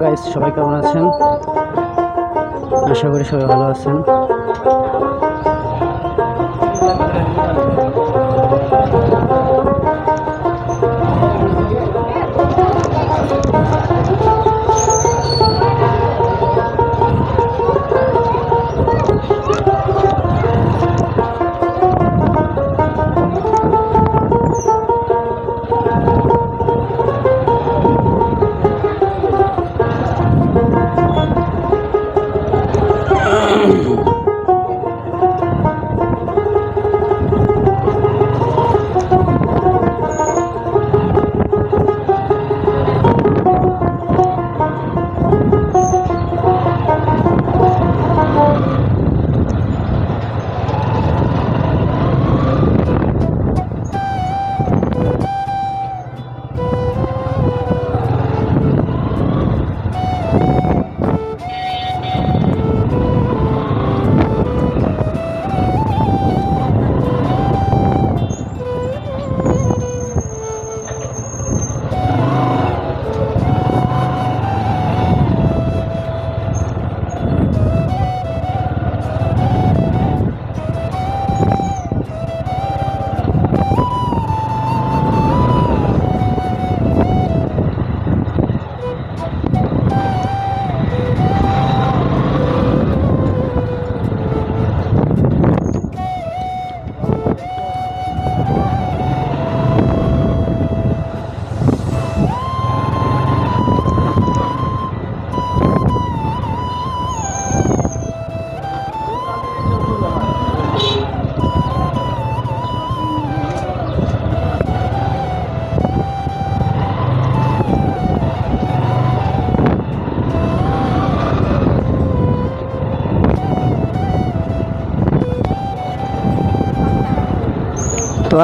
Guys সবাই কেমন আছেন? আশা করি সবাই ভালো আছেন।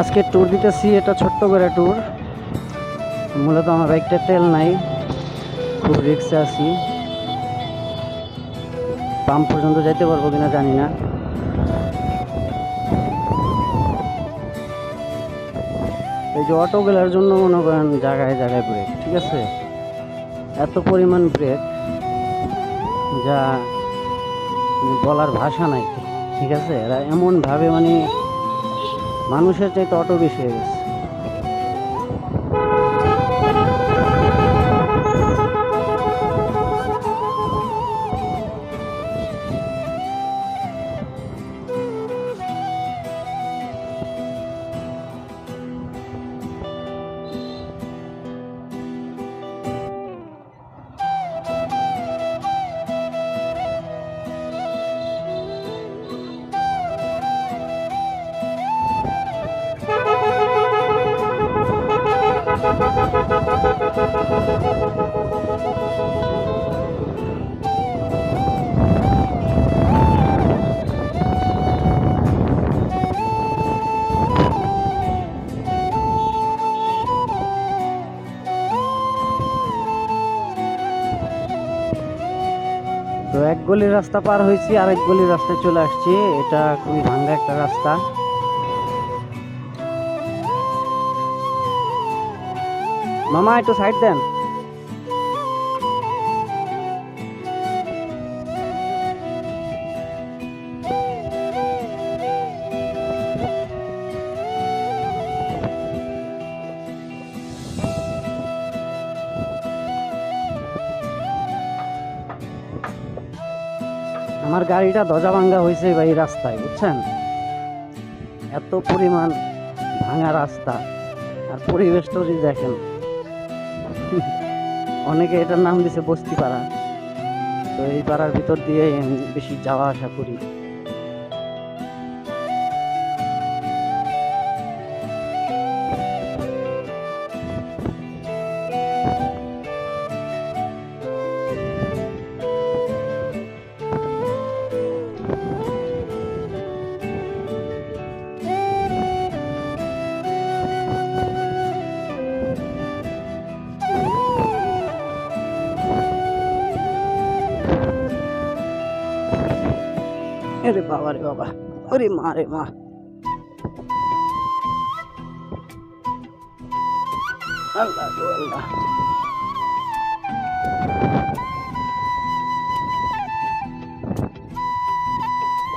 আজকে ট্যুর দিতেছি, এটা ছোট্ট করে ট্যুর মূলত আমার বাইকটা তেল নাই, খুব রিক্সে আছি। পাম্প পর্যন্ত যেতে পারব কিনা জানি না। এই যে অটোগুলোর জন্য মনে করেন জায়গায় জায়গায় ব্রেক ঠিক আছে? এত পরিমাণ ব্রেক যা মানে বলার ভাষা নাই, ঠিক আছে? এরা এমনভাবে মানে মানুষের চাইতে অটো বেশি হয়ে গেছে। তো এক গলির রাস্তা পার হয়েছি আর এক গলির রাস্তায় চলে আসছি। এটা খুবই ভাঙ্গা একটা রাস্তা। মামা, একটু সাইড দেন। আমার গাড়িটা দরজা ভাঙ্গা হয়েছে এই রাস্তায়, বুঝছেন? এত পরিমাণ ভাঙা রাস্তা, আর পরিবেশ যদি দেখেন। অনেকে এটার নাম দিছে বস্তি পাড়া। তো এই পাড়ার ভিতর দিয়ে বেশি যাওয়া আসা করি। আরে বাবা রে বাবা ওরে মা রে মা আল্লাহ গো আল্লাহ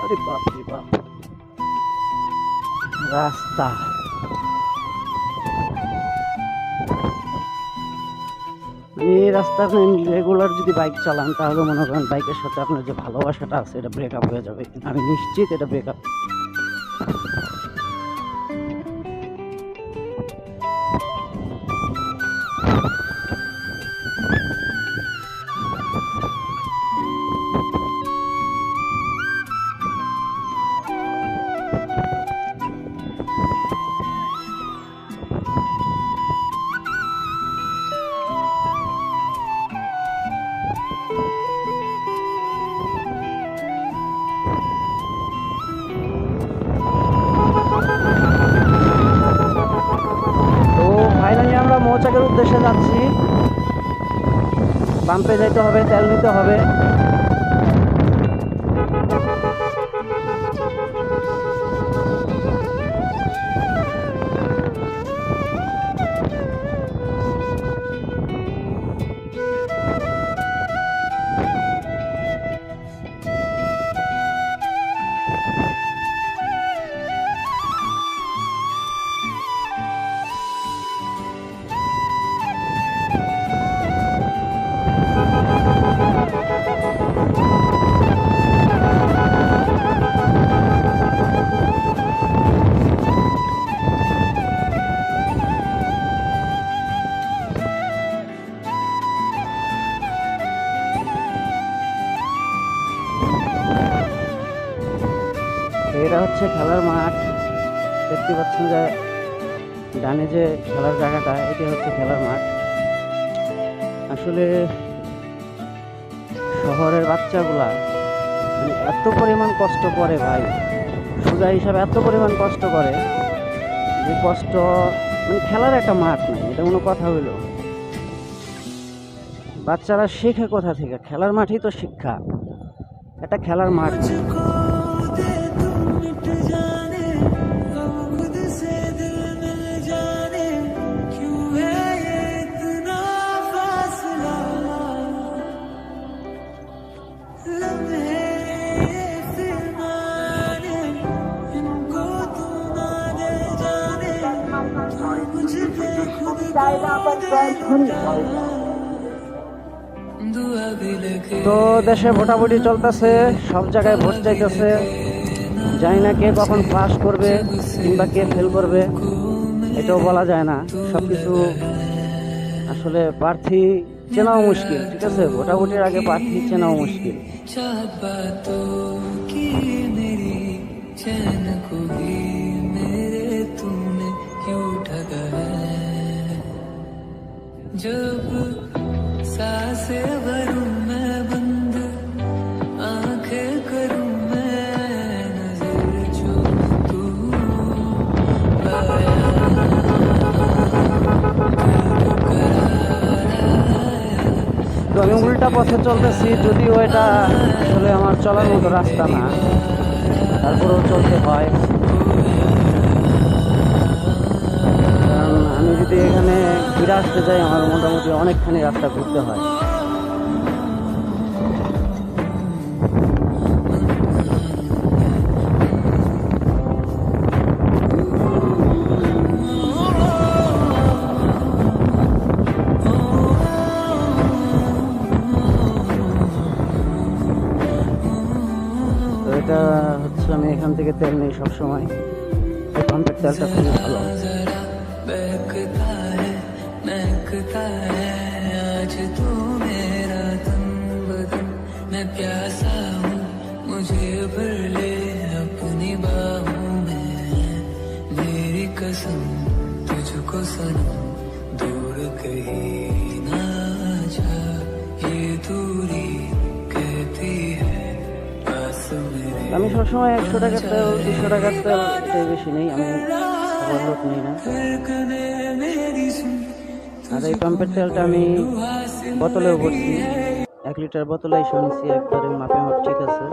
আরে বাপ রে বাপ রাস্তা মানে এই রাস্তা রেগুলার যদি বাইক চালান, তাহলে মনে করেন বাইকের সাথে আপনার যে ভালোবাসাটা আছে, এটা ব্রেকআপ হয়ে যাবে আমি নিশ্চিত এটা ব্রেকআপ বাম্পে যেতে হবে তেল নিতে হবে। ডানে যে খেলার জায়গাটা, এটি হচ্ছে খেলার মাঠ। আসলে শহরের বাচ্চাগুলা মানে এত পরিমাণ কষ্ট করে ভাই, সোজা হিসাবে এত পরিমাণ কষ্ট করে যে কষ্ট মানে খেলার একটা মাঠ নাই, এটা কোনো কথা হইল। বাচ্চারা শেখে কোথা থেকে? খেলার মাঠই তো শিক্ষা। একটা খেলার মাঠ তো দেশে ভোটাভুটি চলতেছে সব জায়গায় ভোট চাইতেছে জানি না কে কখন পাস করবে কিংবা কে ফেল করবে এটাও বলা যায় না সব কিছু আসলে প্রার্থী চেনাও মুশকিল ঠিক আছে ভোটাভুটির আগে প্রার্থী চেনাও মুশকিল चाहत बातों की मेरी चैन को भी मेरे तुमने क्यों ठगा है जब सांसे भरूं আমি উল্টা পথে চলতেছি, যদিও এটা আসলে আমার চলার মতো রাস্তা না। তারপরেও চলতে হয়। কারণ আমি যদি এখানে ফিরে আসতে যাই, আমার মোটামুটি অনেকখানি রাস্তা ঘুরতে হয়। এটা হচ্ছে আমি এখান থেকে তেল নিই সবসময় এই পাম্পের তেলটা খুবই ভালো जरा बहकता है महकता है आज तू मेरा तन बदन मैं प्यासा हूँ मुझे भर ले अपनी बाहों में मेरी कसम तुझको सनम আমি সবসময় একশো টাকার তেল, দুশো টাকার তেল এটাই বেশি নেই, আমি লোক নেই না। আর এই পাম্পের তেলটা আমি বোতলেও ভরছি। এক লিটার বোতলেই শুনছি একবারে মাপে মাপ ঠিক আছে।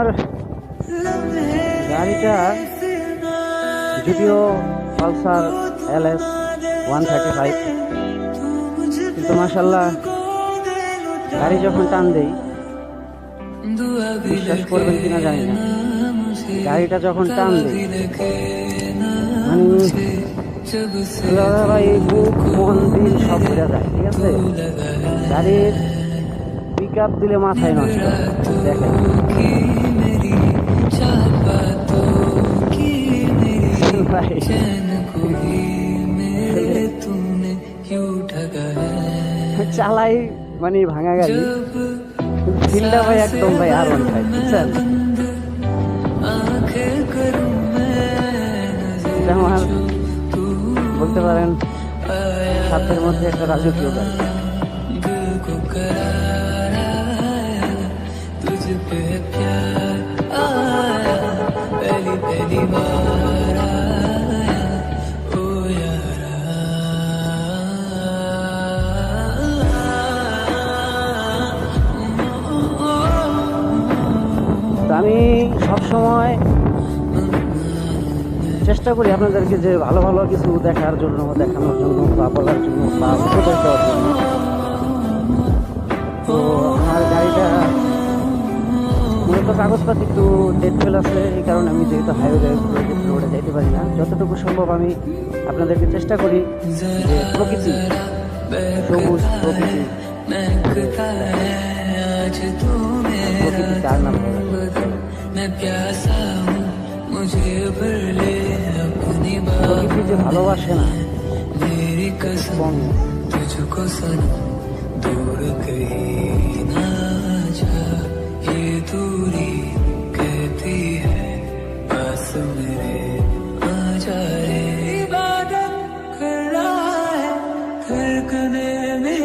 আপনার গাড়িটা যদিও Pulsar L S one thirty five, কিন্তু মাসাল্লাহ গাড়ি যখন টান দেই, বিশ্বাস করবেন কিনা জানি না। গাড়িটা যখন টান দেই মানে ভাই বুক, মন দিন সব ঘুরে যায়, ঠিক আছে? গাড়ির পিক আপ দিলে মাথায় নষ্ট, দেখেন। ভাই চালাই মানে ভাঙা গাড়ি ফিল্ডটা ভাই একদম ভাই আর ওয়ান ফাইভ বুঝছেন আমার বলতে পারেন সাতের মধ্যে একটা রাজকীয় গাড়ি তুঝ পে প্যার আ পহলি পহলি বার আমি সবসময় চেষ্টা করি আপনাদেরকে যে ভালো ভালো কিছু দেখার জন্য দেখানোর জন্য বা বলার জন্য বা উপদেশ দেওয়ার জন্য। তো আমার গাড়িটা মূলত কাগজপাতি একটু ডেট ফেল আছে, এই কারণে আমি যেহেতু হাইওয়ে রোডে যাইতে পারি না, যতটুকু সম্ভব আমি আপনাদেরকে চেষ্টা করি যে প্রকৃতি, সবুজ প্রকৃতি প্রকৃতি তার নাম। প্রকৃতি যে ভালোবাসে না तुझको सनम दूर कहीं ना जा ये दूरी कहती है